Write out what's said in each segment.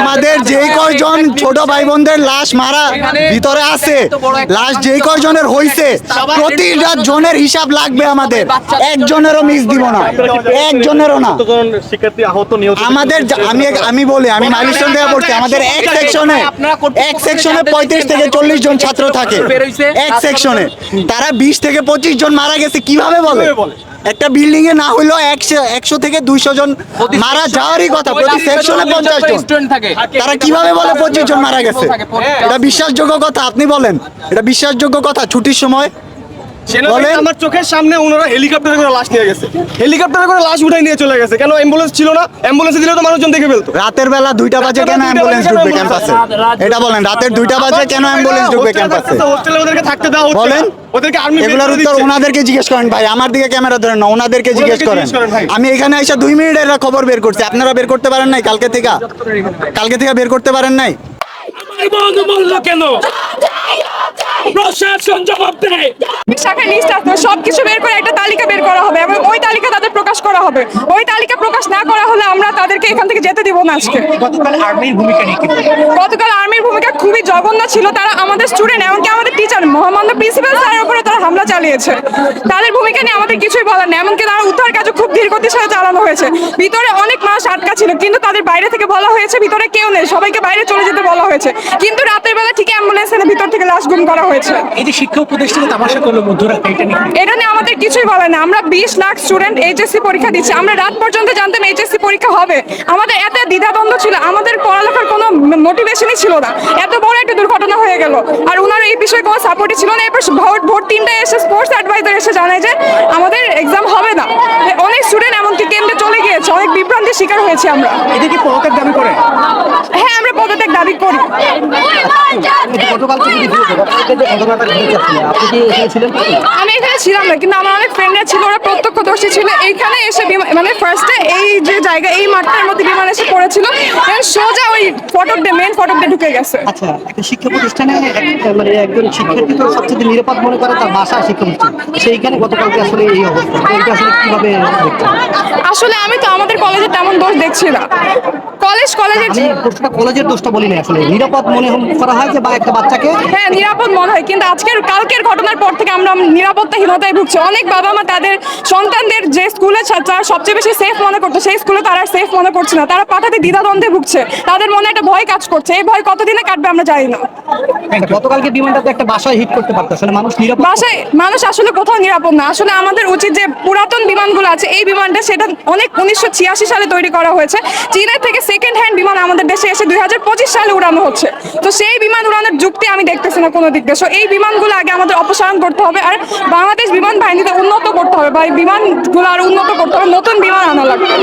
আমাদের যেই কয়জন ছোট ভাই বোনদের লাশ মারা ভিতরে আছে, লাশ যেই কয়জনের হইছে, প্রতিটা জনের হিসাব লাগবে আমাদের। একজনেরও মিস দিব না, একজনেরও না। আমাদের আমি আমি বলি, আমি মাইলস্টোন থেকে পড়ছি, আমাদের এক সেকশনে এক সেকশনে পঁয়ত্রিশ থেকে চল্লিশ জন ছাত্র থাকে, এক সেকশনে। তারা বিশ থেকে পঁচিশ জন মারা গেছে, কীভাবে বলে? একটা বিল্ডিং এ না হইলেও একশো একশো থেকে দুইশো জন মারা যাওয়ারই কথা প্রতি সেকশনে পঞ্চাশ জন। তারা কীভাবে বলে পঁচিশ জন মারা গেছে? এটা বিশ্বাসযোগ্য কথা আপনি বলেন। এটা বিশ্বাসযোগ্য কথা ছুটির সময়। আমার চোখের সামনে ওনারা হেলিকপ্টারে করে লাশ নিয়ে গেছে। হেলিকপ্টারে করে লাশ উঠাই নিয়ে চলে গেছে। কেন অ্যাম্বুলেন্স ছিল না? অ্যাম্বুলেন্সে দিলে তো মানুষজন দেখে ফেলতো। রাতের বেলা দুইটা বাজে কেন অ্যাম্বুলেন্স ঢুকবে ক্যাম্পাসে এটা বলেন রাতের দুইটা বাজে কেন অ্যাম্বুলেন্স ঢুকবে ক্যাম্পাসে হোস্টেলে ওদেরকে থাকতে দেওয়া হচ্ছে বলেন। ওদেরকে আর্মি এগুলোর উত্তর ওনাদেরকে জিজ্ঞেস করেন ভাই আমার দিকে ক্যামেরা ধরেন না ওনাদেরকে জিজ্ঞেস করেন। আমি এখানে এসে দুই মিনিট এরা খবর বের করছি। আপনারা বের করতে পারেন নাই কালকে থেকে? কালকে থেকে বের করতে পারেন নাই? আমার বন্ধু বলল কেন? প্রশাসন জবাব দেয় শাখায় লিস্ট আসবে সবকিছু বের করে একটা তালিকা বের করা হবে এবং ওই তালিকা তাদের প্রকাশ করা হবে। ওই তালিকা প্রকাশ না করা হলে আমরা তাদেরকে এখান থেকে যেতে দিব না আজকে। গতকাল আর্মির ভূমিকা নিয়ে গতকাল আর্মির ভূমিকা খুবই জঘন্য ছিল তারা আমাদের স্টুডেন্ট এমনকি আমাদের টিচার মহামান্য প্রিন্সিপাল স্যারের উপরে তারা হামলা চালিয়েছে। তাদের ভূমিকা নিয়ে আমাদের কিছুই বলার নেই এমনকি তারা উদ্ধার কাজও খুব ধীর গতির সাথে চালানো হয়েছে। ভিতরে অনেক মানুষ আটকা ছিল কিন্তু তাদের বাইরে থেকে বলা হয়েছে ভিতরে কেউ নেই সবাইকে বাইরে চলে যেতে বলা হয়েছে। কিন্তু রাতের বেলা ঠিক অ্যাম্বুলেন্স এনে ভিতর থেকে লাশ গুম করা হয়েছে। এই যে শিক্ষা উপদেষ্টা তামাশা করল মধ্যরাতে এটা নিয়ে। এটা নিয়ে আমাদের কিছুই বলে না আমরা বিশ লাখ স্টুডেন্ট এইচএসসি পরীক্ষা দিচ্ছি। আমরা রাত পর্যন্ত জানতাম এইচএসসি পরীক্ষা হবে। আমাদের এত দ্বিধাদ্বন্দ্ব ছিল। আমাদের পড়ালেখার কোনো মোটিভেশনই ছিল না। এত বড় একটা দুর্ঘটনা হয়ে গেল। আর ওনার এই বিষয়ে কোনো সাপোর্টই ছিল না। এবার ভোর ভোর তিনটায় এসে স্পোর্টস অ্যাডভাইজার এসে জানায় যে আমাদের এক্সাম হবে না। অনেক স্টুডেন্ট এমনকি কেন্দ্রে চলে গিয়েছে। অনেক বিভ্রান্তির শিকার হয়েছি আমরা। এটা কি পদত্যাগ দাবি করে হ্যাঁ আমরা পদত্যাগ দাবি করি আমি এখানে ছিলাম না কিন্তু আমার অনেক ফ্রেন্ডরা ছিল ওরা প্রত্যক্ষদর্শী ছিল। এইখানে এসে মানে ফার্স্টে এই যে জায়গা এই মাঠটার মধ্যে বিমান এসে পড়েছিল সোজা ওই ফটক দিয়ে মেন ফটক দিয়ে ঢুকে গেছে। আচ্ছা একটা শিক্ষা প্রতিষ্ঠানে মানে একজন শিক্ষার্থী তো সবচেয়ে নিরাপদ মনে করে তার বাসা শিক্ষা প্রতিষ্ঠান। সেইখানে গতকালকে আসলে এই অবস্থা। এটা আসলে কীভাবে আসলে আমি তো আমাদের কলেজে তেমন দোষ দেখছি না। কলেজ কলেজের আমি কলেজের দোষটা বলি না আসলে। নিরাপদ মনে করা হয় যে বা একটা বাচ্চাকে? হ্যাঁ নিরাপদ মনে হয়। কিন্তু আজকের কালকের ঘটনার পর থেকে আমরা নিরাপত্তাহীনতায় ভুগছি। অনেক বাবা মা তাদের সন্তানদের যে স্কুলে ছাত্র সবচেয়ে বেশি সেফ মনে করতো সেই স্কুলে তারা সেফ মনে করছে না। তারা পাঠাতে দ্বিধাদ্বন্দ্বে ভুগছে। তাদের মনে একটা ভয় কাজ করছে। এই ভয় কতদিনে কাটবে আমরা জানি না। গতকালকে বিমানটা তো একটা বাসায় হিট করতে মানুষ নিরাপদ বাসায় মানুষ আসলে কোথাও নিরাপদ না। আসলে আমাদের উচিত যে পুরাতন বিমানগুলো আছে এই বিমানটা সেটা অনেক উনিশশো ছিয়াশি সালে তৈরি করা হয়েছে। চীনের থেকে সেকেন্ড হ্যান্ড বিমান আমাদের দেশে এসে দুই হাজার পঁচিশ সালে উড়ানো হচ্ছে। তো সেই বিমান উড়ানোর যুক্তি আমি দেখতেছি না কোনো দিক দিয়ে। So, এই বিমানগুলো আগে আমাদের অপসারণ করতে হবে আর বাংলাদেশ বিমান বাহিনীতে উন্নত করতে হবে। বা বিমানগুলো আর উন্নত করতে হবে। নতুন বিমান আনা লাগবে।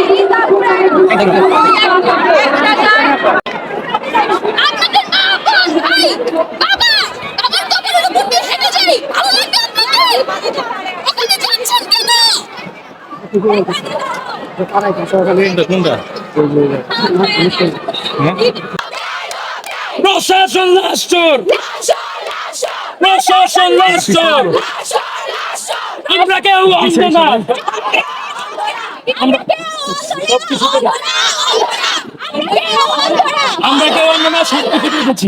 আপনাদের প্রশাসন রাষ্ট্র প্রশাসন রাষ্ট্র আমরা কেউ অন্ধ না। আমরা কেউ অন্ধ না সব কিছু দেখেছি।